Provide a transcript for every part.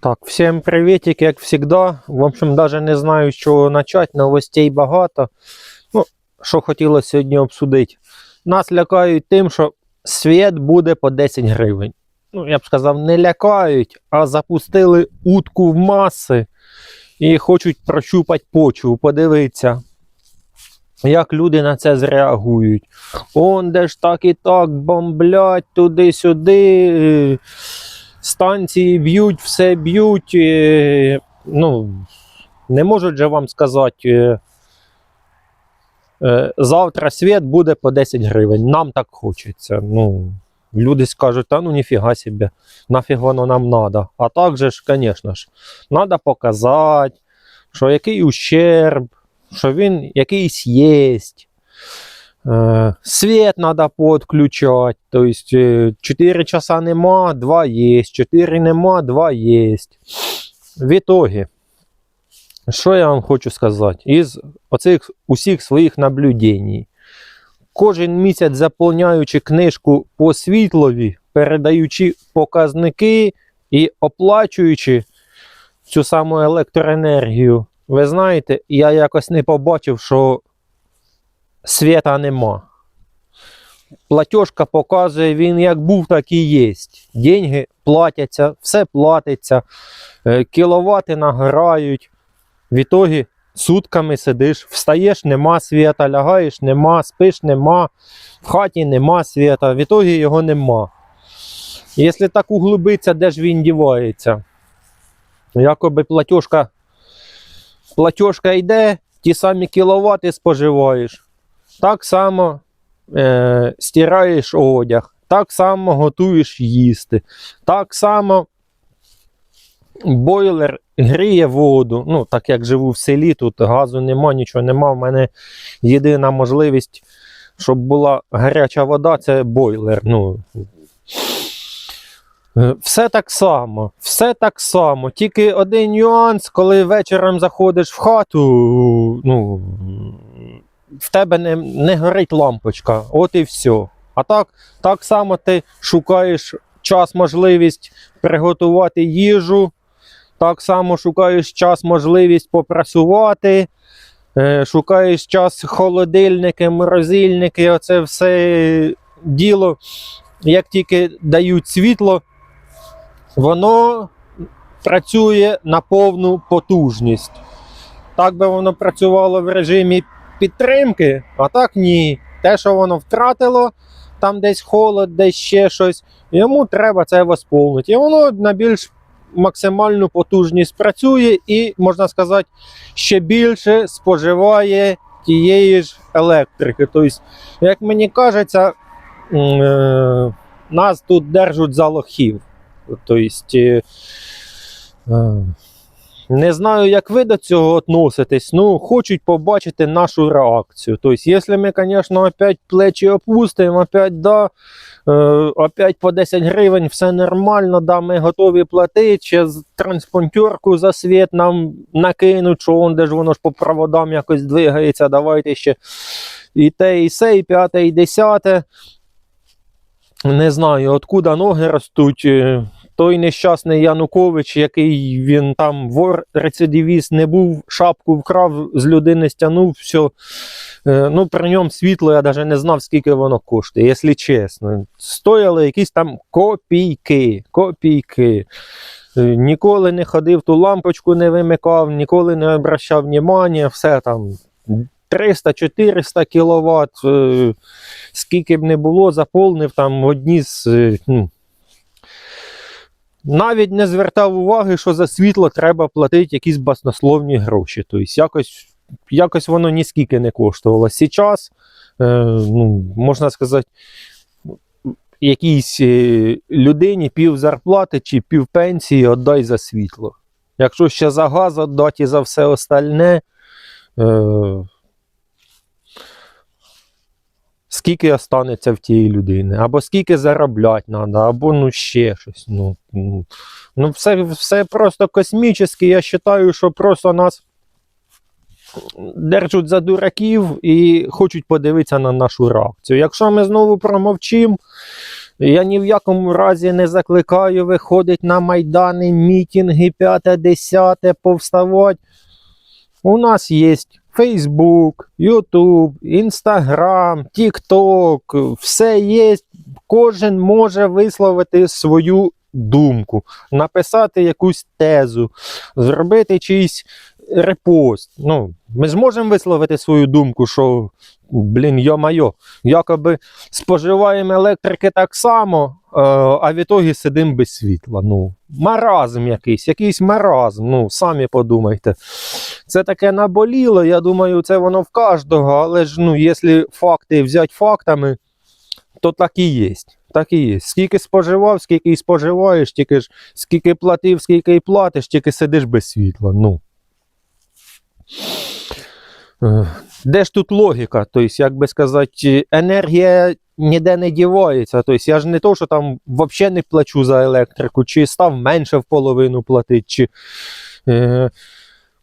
Так, всем приветик, як всегда. В общем, даже не знаю, з чого почати. Новостей багато. Ну, що хотілося сьогодні обсудити. Нас лякають тим, що світ буде по 10 гривень. Ну, я б сказав, не лякають, а запустили утку в маси і хочуть прощупати почву, подивитися, як люди на це зреагують. Он де ж так і так бомблять туди-сюди. Станції б'ють, все б'ють. е, Ну, не можуть же вам сказати, е, е, завтра світ буде по 10 гривень. Нам так хочеться. Ну, люди скажуть, та ну ніфіга собі, нафіг воно нам надо. А так же ж, звісно ж, треба показати, що який ущерб, що він якийсь єсть. Е, Свет треба підключати. Тобто 4 часа нема, 2 є. 4 нема, 2 є. В ітогі, що я вам хочу сказати? Із оцих усіх своїх наблюдень. Кожен місяць заповняючи книжку по світлові, передаючи показники і оплачуючи цю саму електроенергію, ви знаєте, я якось не побачив, що світа нема. Платіжка показує, він як був, так і є. Деньги платяться, все платиться, е, кіловати награють. В ітогі сутками сидиш, встаєш, нема світа, лягаєш, нема, спиш, нема, в хаті нема світа, в ітогі його нема. Якщо так углубиться, де ж він дівається? Якоби платіжка, платіжка йде, ті самі кіловати споживаєш. Так само е, стираєш одяг, так само готуєш їсти, так само бойлер гріє воду. Ну, так як живу в селі, тут газу нема, нічого нема. У мене єдина можливість, щоб була гаряча вода, це бойлер. Ну, Е, все так само, все так само. Тільки один нюанс, коли вечором заходиш в хату, ну, в тебе не, не горить лампочка. От і все. А так, так само ти шукаєш час, можливість приготувати їжу. Так само шукаєш час, можливість попрасувати. е, Шукаєш час холодильники, морозильники, оце все діло. Як тільки дають світло, воно працює на повну потужність. Так би воно працювало в режимі підтримки, а так ні. Те, що воно втратило, там десь холод, десь ще щось, йому треба це восполнити. І воно на більш максимальну потужність працює і, можна сказати, ще більше споживає тієї ж електрики. Тобто, як мені кажеться, е, нас тут держать за лохів. Тобто, е, не знаю, як ви до цього относитесь. Ну, хочуть побачити нашу реакцію. Тобто, якщо ми, звісно, опять плечі опустимо, опять, да, е, опять по 10 гривень, все нормально, да, ми готові платити, з транспонтерку за світ нам накинуть, що он, де ж воно ж по проводам якось двигається, давайте ще і те, і се, і п'яте, і десяте. Не знаю, откуда ноги ростуть. Той нещасний Янукович, який він там вор рецидивіст, не був, шапку вкрав, з людини стягнув, все. Ну, при ньому світло, я навіть не знав, скільки воно коштує, якщо чесно. Стояли якісь там копійки. копійки. Е, Ніколи не ходив, ту лампочку не вимикав, ніколи не обращав внимання, все там. 300-400 кВт, е, скільки б не було, заповнив там одні з. е, Ну, навіть не звертав уваги, що за світло треба платити якісь баснословні гроші. Тобто якось, якось воно ніскільки не коштувало. Зараз, е, ну, можна сказати, якійсь е, людині пів зарплати чи пів пенсії віддай за світло. Якщо ще за газ віддати і за все остальне, е, скільки останеться в тієї людини, або скільки заробляти треба, або ну ще щось. Ну, ну, ну все, все просто космічне. Я вважаю, що просто нас держать за дураків і хочуть подивитися на нашу реакцію. Якщо ми знову промовчимо, Я ні в якому разі не закликаю виходити на майдани, мітинги, п'яте, десяте, повставати. У нас є Facebook, YouTube, Instagram, TikTok, все є. Кожен може висловити свою думку, написати якусь тезу, зробити чийсь репост. Ну, ми зможемо висловити свою думку, що, блін, йо-майо, якоби споживаємо електрики так само, е, а в ітогі сидимо без світла. Ну, маразм якийсь, якийсь маразм. Ну, самі подумайте. Це таке наболіло, я думаю, це воно в кожного, але ж, ну, якщо факти взяти фактами, то так і є. Так і є. Скільки споживав, скільки і споживаєш, тільки ж скільки платив, скільки і платиш, тільки сидиш без світла. Ну. Де ж тут логіка? Тобто, як би сказати, енергія ніде не дівається. Тобто, я ж не то, що там взагалі не плачу за електрику, чи став менше в половину платити, чи е,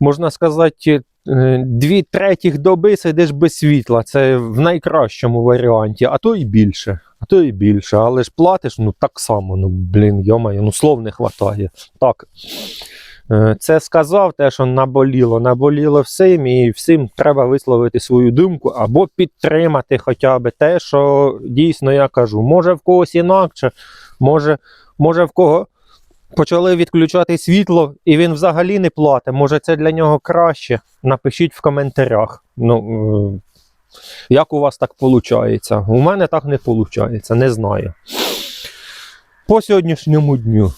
можна сказати, е, дві третіх доби сидиш без світла. Це в найкращому варіанті, а то і більше. А то і більше. Але ж платиш, ну так само. Ну, блін, йомаю, ну слов не вистачає. Так. Е, Це сказав те, що наболіло. Наболіло всім, і всім треба висловити свою думку або підтримати хоча б те, що дійсно я кажу. Може в когось інакше, може, може в кого почали відключати світло, і він взагалі не платить. Може, це для нього краще. Напишіть в коментарях. Ну, е, як у вас так виходить? У мене так не виходить, не знаю. По сьогоднішньому дню.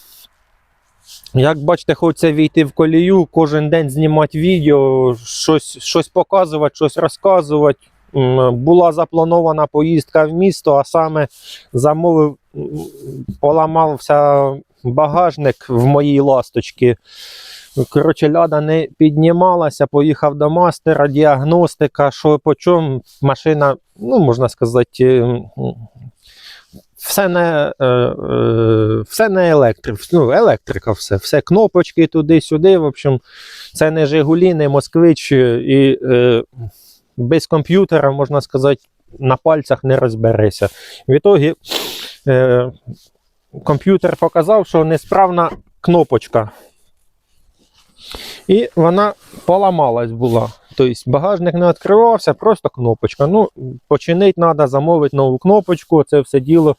Як бачите, хочеться війти в колію, кожен день знімати відео, щось, щось показувати, щось розказувати. Була запланована поїздка в місто, а саме замовив, поламався багажник в моїй ласточці. Коротше, ляда не піднімалася, поїхав до мастера, діагностика, що по чому машина, ну, можна сказати, все не, е, е, все не електрик, ну, електрика, все, все кнопочки туди-сюди. В общем, це не Жигулі, не Москвич, і е, без комп'ютера, можна сказати, на пальцях не розберешся. В ітогі е, комп'ютер показав, що несправна кнопочка. І вона поламалась була. Тобто багажник не відкривався, просто кнопочка. Ну, починити треба, замовити нову кнопочку, це все діло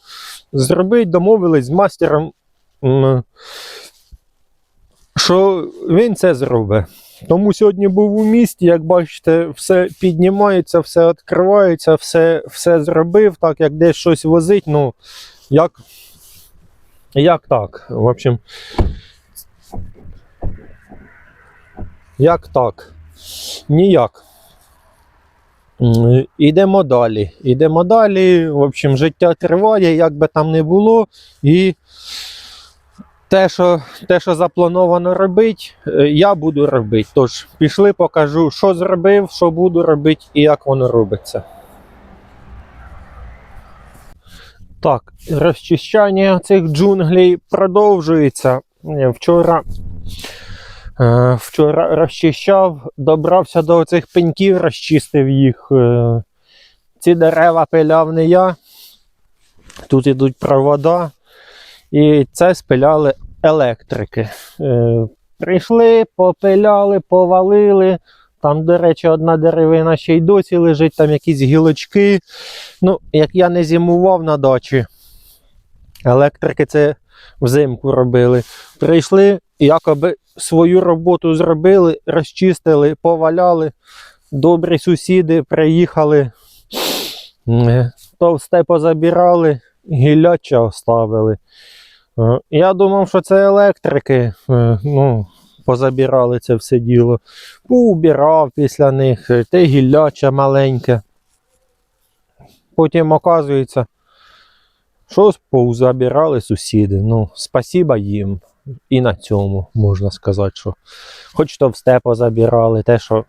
зробити, домовились з мастером, що він це зробить. Тому сьогодні був у місті, як бачите, все піднімається, все відкривається, все, все зробив, так як десь щось возить. Ну, як, як так? В общем, як так? Ніяк. Ідемо далі. Ідемо далі. В общем, життя триває, як би там не було. І те, що, те, що заплановано робити, е, я буду робити. Тож, пішли, покажу, що зробив, що буду робити і як воно робиться. Так, розчищання цих джунглей продовжується. Е, Вчора Вчора розчищав, добрався до цих пеньків, розчистив їх. Е, Ці дерева пиляв не я. Тут йдуть провода. І це спиляли електрики. Е, Прийшли, попиляли, повалили. Там, до речі, одна деревина ще й досі лежить, там якісь гілочки. Ну, як я не зимував на дачі, електрики це взимку робили. Прийшли, якоби свою роботу зробили, розчистили, поваляли. Добрі сусіди приїхали, товсте позабирали, гілляча оставили. Е, Я думав, що це електрики. е, Ну, позабирали це все діло. Поубирав після них, е, те гілляча маленьке. Потім оказується, щось позабирали сусіди. Ну, спасіба їм. І на цьому можна сказати, що хоч то в товсте позабирали, те, що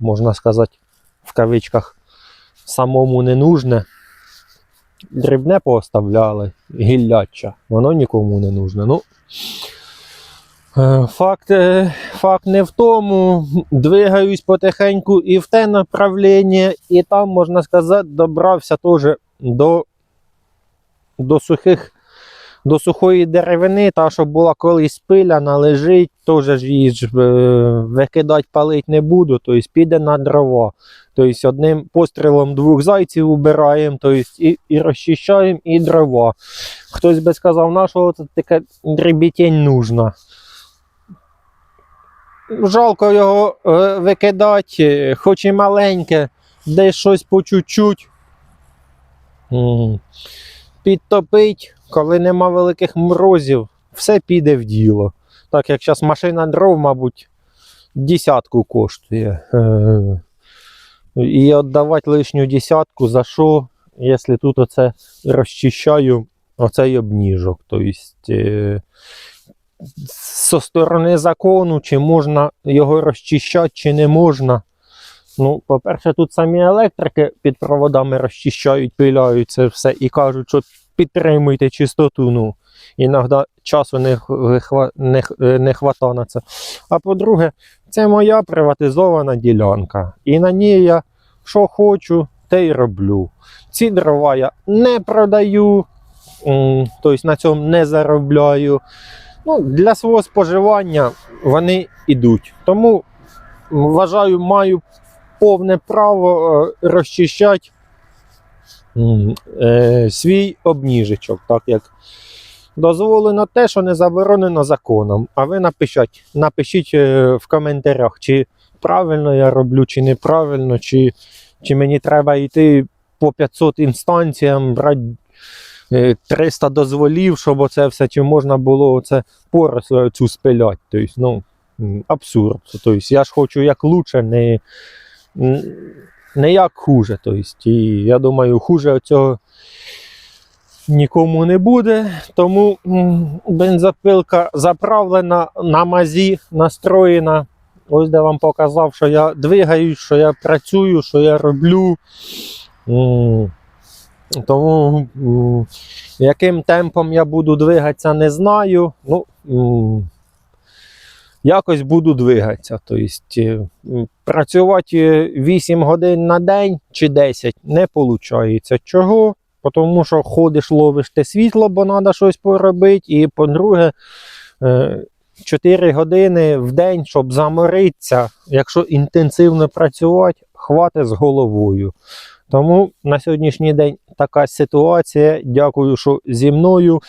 можна сказати, в кавичках самому не нужне. Дрібне пооставляли, гілляча, воно нікому не нужне. Ну, е, факт, е, факт не в тому. Двигаюсь потихеньку і в те направлення, і там, можна сказати, добрався теж до до сухих. До сухої деревини, та, що була колись спиляна, лежить, теж ж її ж е, викидати палить не буду, тобто піде на дрова. Тобто одним пострілом двох зайців убираємо, тобто і, і розчищаємо, і дрова. Хтось би сказав, на що це таке дрібітень нужна. Жалко його е, викидати, хоч і маленьке, десь щось по чуть-чуть. М. Підтопить, коли нема великих морозів, все піде в діло. Так як зараз машина дров, мабуть, десятку коштує. Е, І віддавати лишню десятку за що, якщо тут оце розчищаю оцей обніжок. Тобто, е, зі сторони закону, чи можна його розчищати, чи не можна. Ну, по-перше, тут самі електрики під проводами розчищають, пиляють це все і кажуть, що підтримуйте чистоту. Ну, іноді часу не, не, е, не хватає на це. А по-друге, це моя приватизована ділянка. І на ній я що хочу, те й роблю. Ці дрова я не продаю, тобто на цьому не заробляю. Ну, для свого споживання вони йдуть. Тому вважаю, маю повне право е, розчищати е, свій обніжечок, так як дозволено те, що не заборонено законом. А ви напишіть, напишіть е, в коментарях, чи правильно я роблю, чи неправильно, чи, чи мені треба йти по 500 інстанціям, брати е, 300 дозволів, щоб оце все, чи можна було оце поросль цю спиляти. Тобто, ну, абсурд. Тобто, я ж хочу як лучше, не, не як хуже. Тобто, і я думаю, хуже цього нікому не буде. Тому бензопилка заправлена на мазі, настроєна. Ось де вам показав, що я двигаюсь, що я працюю, що я роблю. Тому яким темпом я буду двигатися, не знаю. Ну, якось буду двигатися. Тобто, е, працювати 8 годин на день чи 10 не виходить. Чого? Тому що ходиш, ловиш те світло, бо треба щось поробити. І по-друге, е, 4 години в день, щоб заморитися, якщо інтенсивно працювати, хватить з головою. Тому на сьогоднішній день така ситуація. Дякую, що зі мною.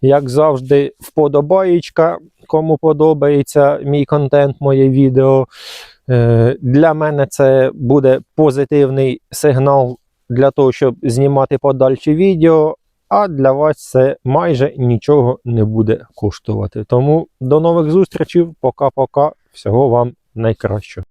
Як завжди, вподобаєчка. Кому подобається мій контент, моє відео. Е, Для мене це буде позитивний сигнал для того, щоб знімати подальші відео. А для вас це майже нічого не буде коштувати. Тому до нових зустрічей. Пока-пока. Всього вам найкращого.